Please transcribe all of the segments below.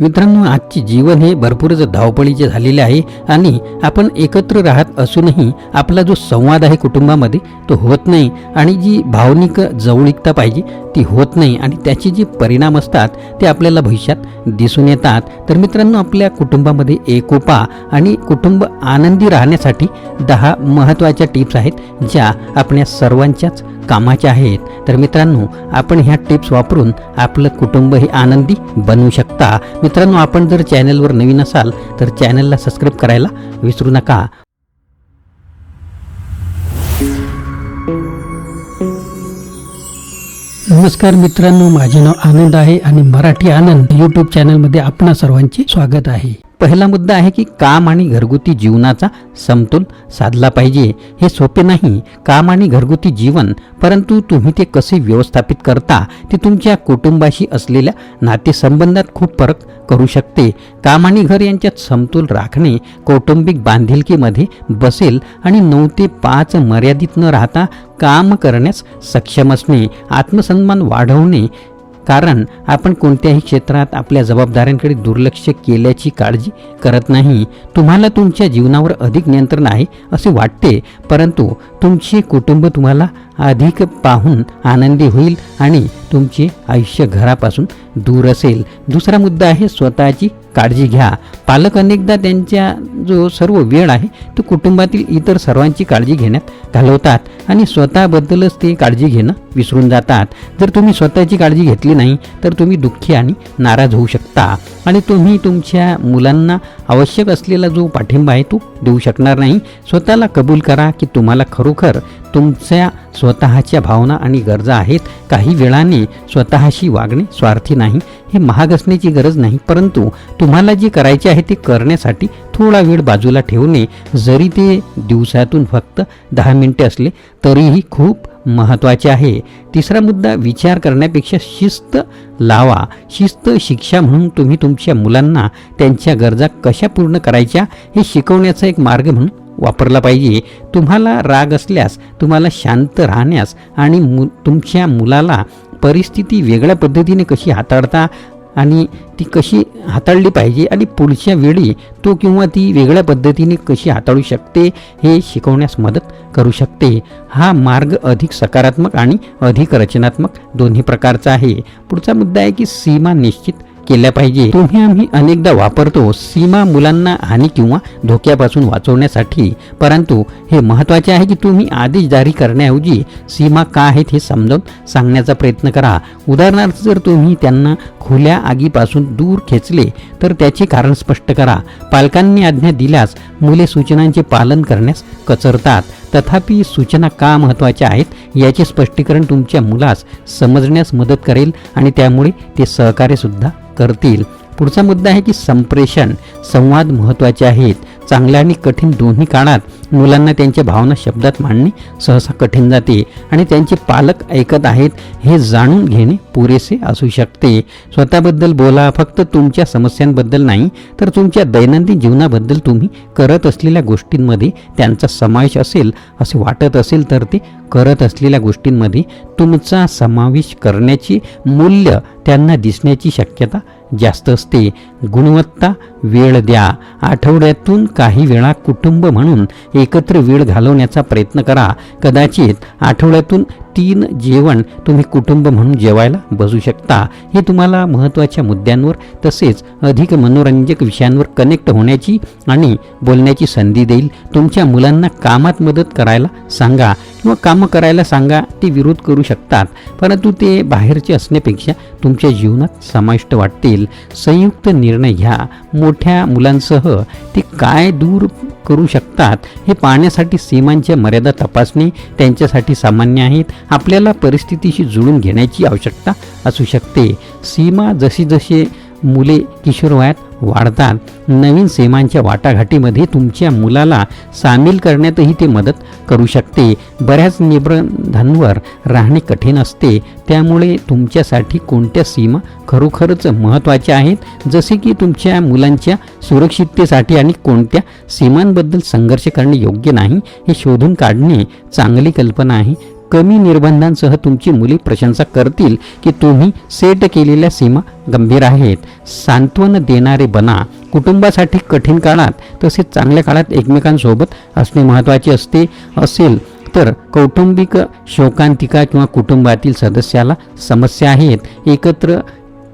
मित्रांनो आजचे जीवन हे भरपूरच धावपळीचे झालेले आहे आणि आपण एकत्र राहत असूनही आपला जो संवाद आहे कुटुंबामध्ये तो होत नाही आणि जी भावनिक जवळीकता पाहिजे ती होत नाही आणि त्याचे जे परिणाम असतात ते आपल्याला भविष्यात दिसून येतात. तर मित्रांनो आपल्या कुटुंबामध्ये एकोपा आणि कुटुंब आनंदी राहण्यासाठी दहा महत्त्वाच्या टिप्स आहेत ज्या आपल्या सर्वांच्याच कामाच्या आहेत. तर मित्रांनो आपण ह्या टिप्स वापरून आपलं कुटुंब हे आनंदी बनवू शकता. मित्रांनो आपण जर चॅनलवर नवीन असाल तर चॅनलला सबस्क्राईब करायला विसरू नका. नमस्कार मित्रांनो माझे नाव आनंद आहे आणि मराठी आनंद यूट्यूब चॅनलमध्ये आपणा सर्वांचे स्वागत आहे. पहिला मुद्दा आहे की काम आणि घरगुती जीवनाचा समतोल साधला पाहिजे. हे सोपे नाही. काम आणि घरगुती जीवन परंतु तुम्ही ते कसे व्यवस्थापित करता ते तुमच्या कुटुंबाशी असलेल्या नातेसंबंधात खूप फरक करू शकते. काम आणि घर यांच्यात समतोल राखणे कौटुंबिक बांधिलकीमध्ये बसेल आणि नऊ ते पाच मर्यादित न राहता काम करण्यास सक्षम असणे आत्मसन्मान वाढवणे कारण आपण कोणत्याही क्षेत्रात आपल्या जबाबदाऱ्यांकडे दुर्लक्ष केल्याची काळजी करत नाही. तुम्हाला तुमच्या जीवनावर अधिक नियंत्रण आहे असे वाटते परंतु तुमचे कुटुंब तुम्हाला अधिक पाहून आनंदी होईल आणि तुमचे आयुष्य घरापासून दूर असेल. दुसरा मुद्दा आहे स्वतःची काळजी घ्या. पालक अनेकदा त्यांच्या जो सर्व वेळ आहे तो कुटुंबातील इतर सर्वांची काळजी घेण्यात घालवतात आणि स्वतःबद्दलच ते काळजी घेणं विसरून जातात. जर तुम्ही स्वतःची काळजी घेतली नाही तर तुम्ही दुःखी आणि नाराज होऊ शकता आणि तुम्ही तुमच्या मुलांना आवश्यक असलेला जो पाठिंबा आहे तो देऊ शकणार नाही. स्वतःला कबूल करा की तुम्हाला खरोखर तुमच्या स्वतःच्या भावना आणि गरजा आहेत. काही वेळाने स्वतःशी वागणे स्वार्थी नाही. हे महाग असण्याची गरज नाही परंतु तुम्हाला जे करायचे आहे ते करण्यासाठी थोडा वेळ बाजूला ठेवणे जरी ते दिवसातून फक्त दहा मिनिटे असले तरीही खूप महत्त्वाचे आहे. तिसरा मुद्दा विचार करण्यापेक्षा शिस्त लावा. शिस्त शिक्षा म्हणून तुम्ही तुमच्या मुलांना त्यांच्या गरजा कशा पूर्ण करायच्या हे शिकवण्याचा एक मार्ग म्हणून वापरला पाहिजे. तुम्हाला राग असल्यास तुम्हाला शांत राहण्यास आणि मु तुमच्या मुलाला परिस्थिती वेगळ्या पद्धतीने कशी हाताळता आणि ती कशी हाताळली पाहिजे आणि पुढच्या वेळी तो किंवा ती वेगळ्या पद्धतीने कशी हाताळू शकते हे शिकवण्यास मदत करू शकते. हा मार्ग अधिक सकारात्मक आणि अधिक रचनात्मक दोन्ही प्रकारचा आहे. पुढचा मुद्दा आहे की सीमा निश्चित केल्या पाहिजे. तुम्ही आम्ही अनेकदा वापरतो सीमा मुलांना हानी किंवा धोक्यापासून वाचवण्यासाठी. परंतु हे महत्त्वाचे आहे की तुम्ही आदेश जारी करण्याऐवजी सीमा का आहेत हे समजावून सांगण्याचा प्रयत्न करा. उदाहरणार्थ जर तुम्ही त्यांना खुल्या आगीपासून दूर खेचले तर त्याचे कारण स्पष्ट करा. पालकांनी आज्ञा दिल्यास मुले सूचनांचे पालन करण्यास कचरतात. तथापि सूचना का महत्त्वाच्या आहेत याचे स्पष्टीकरण तुमच्या मुलास समजण्यास मदत करेल आणि त्यामुळे ते सहकार्यसुद्धा करतील. पुढचा मुद्दा आहे की संप्रेषण संवाद महत्त्वाचे आहेत. चांगल्या आणि कठीण दोन्ही काळात मुलांना त्यांच्या भावना शब्दात मांडणे सहसा कठीण जाते आणि त्यांचे पालक ऐकत आहेत हे जाणून घेणे पुरेसे असू शकते. स्वतःबद्दल बोला फक्त तुमच्या समस्यांबद्दल नाही तर तुमच्या दैनंदिन जीवनाबद्दल तुम्ही करत असलेल्या गोष्टींमध्ये त्यांचा समावेश असेल असे वाटत असेल तर ते करत असलेल्या गोष्टींमध्ये तुमचा समावेश करण्याची मूल्य त्यांना दिसण्याची शक्यता जास्त असते. गुणवत्ता वेळ द्या. आठवड्यातून काही वेळा कुटुंब म्हणून एकत्र वेळ घालवण्याचा प्रयत्न करा. कदाचित आठवड्यातून तीन जेवण तुम्ही कुटुंब म्हणून जेवायला बसू शकता. हे तुम्हाला महत्त्वाच्या मुद्द्यांवर तसेच अधिक मनोरंजक विषयांवर कनेक्ट होण्याची आणि बोलण्याची संधी देईल. तुमच्या मुलांना कामात मदत करायला सांगा. व कामं करायला सांगा ते विरोध करू शकतात. परंतु ते बाहेरचे असण्यापेक्षा तुमच्या जीवनात समाविष्ट वाटतील. संयुक्त निर्णय घ्या. मोठ्या मुलांसह ते काय दूर करू शकतात हे पाहण्यासाठी सीमांच्या मर्यादा तपासणे त्यांच्यासाठी सामान्य आहेत. आपल्याला परिस्थितीशी जुळून घेण्याची आवश्यकता असू शकते. सीमा जशी जशी मुले किशोरवयात वाढतात. नवीन सीमांच्या वाटाघाटीमध्ये तुमच्या मुलाला सामील करण्यातही ते मदत करू शकते. बऱ्याच निबंधांवर राहणे कठीण असते. त्यामुळे तुमच्यासाठी कोणत्या सीमा खरोखरच महत्त्वाच्या आहेत? जसे की तुमच्या मुलांच्या सुरक्षिततेसाठी आणि कोणत्या सीमांबद्दल संघर्ष करणे योग्य नाही हे शोधून काढणे चांगली कल्पना आहे. कमी निर्बंधांसह तुमची मुले प्रशंसा करतील की तुम्ही सेट केलेल्या सीमा गंभीर आहेत. सांत्वन देणारे बना कुटुंबासाठी कठीण काळात तसेच चांगल्या काळात एकमेकांसोबत असणे महत्त्वाचे असते असेल तर कौटुंबिक शोकांतिका किंवा कुटुंबातील सदस्याला समस्या आहेत. एकत्र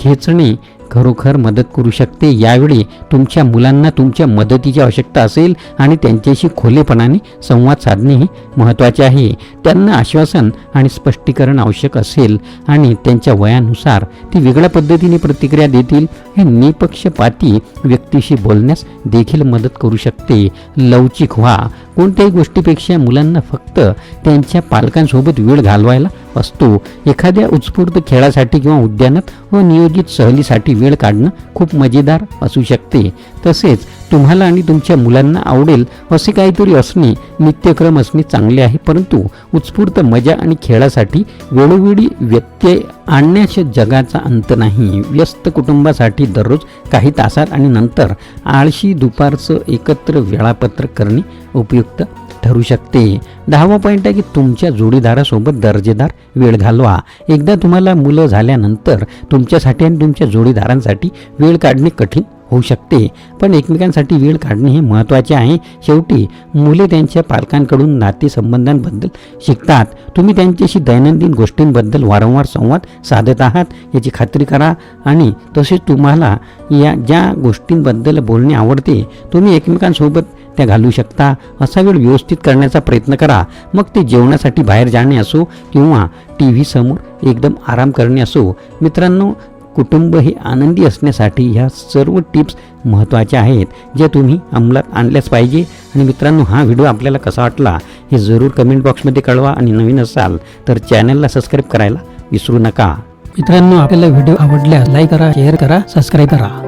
खेचणे खरोखर मदत करू शकते यावेळी तुमच्या मुलांना तुमच्या मदतीची आवश्यकता असेल आणि त्यांच्याशी खोलेपणाने संवाद साधणे हे महत्त्वाचे आहे. त्यांना आश्वासन आणि स्पष्टीकरण आवश्यक असेल आणि त्यांच्या वयानुसार ती वेगळ्या पद्धतीने प्रतिक्रिया देतील हे निपक्षपाती व्यक्तीशी बोलण्यास देखील मदत करू शकते. लवचिक व्हा. कोणत्याही गोष्टीपेक्षा मुलांना फक्त त्यांच्या पालकांसोबत वेळ घालवायला असतो. एखाद्या उत्स्फूर्त खेळासाठी किंवा उद्यानात व नियोजित सहलीसाठी वेळ काढणं खूप मजेदार असू शकते. तसेच तुम्हाला आणि तुमच्या मुलांना आवडेल असे काहीतरी असणे नित्यक्रम असणे चांगले आहे. परंतु उत्स्फूर्त मजा आणि खेळासाठी वेळोवेळी व्यत्यय आणण्याच्या जगाचा अंत नाही. व्यस्त कुटुंबासाठी दररोज काही तासात आणि नंतर आळशी दुपारचं एकत्र वेळापत्रक करणे उपयुक्त ठरू शकते. दहावा पॉईंट आहे की तुमच्या जोडीदारासोबत दर्जेदार वेळ घालवा. एकदा तुम्हाला मुलं झाल्यानंतर तुमच्यासाठी आणि तुमच्या जोडीदारांसाठी वेळ काढणे कठीण होऊ शकते. पण एकमेकांसाठी वेळ काढणे हे महत्त्वाचे आहे. शेवटी मुले त्यांच्या पालकांकडून नातेसंबंधांबद्दल शिकतात. तुम्ही त्यांच्याशी दैनंदिन गोष्टींबद्दल वारंवार संवाद साधत आहात याची खात्री करा आणि तसेच तुम्हाला या ज्या गोष्टींबद्दल बोलणे आवडते तुम्ही एकमेकांसोबत त्या घालू शकता असा वेळ व्यवस्थित करण्याचा प्रयत्न करा. मग ते जेवणासाठी बाहेर जाणे असो किंवा टी व्ही समोर एकदम आराम करणे असो. मित्रांनो कुटुंब हे आनंदी असण्यासाठी ह्या सर्व टिप्स महत्त्वाच्या आहेत ज्या तुम्ही अंमलात आणल्याच पाहिजे. आणि मित्रांनो हा व्हिडिओ आपल्याला कसा वाटला हे जरूर कमेंट बॉक्समध्ये कळवा आणि नवीन असाल तर चॅनलला सबस्क्राईब करायला विसरू नका. मित्रांनो आपल्याला व्हिडिओ आवडल्यास लाईक करा शेअर करा सबस्क्राईब करा.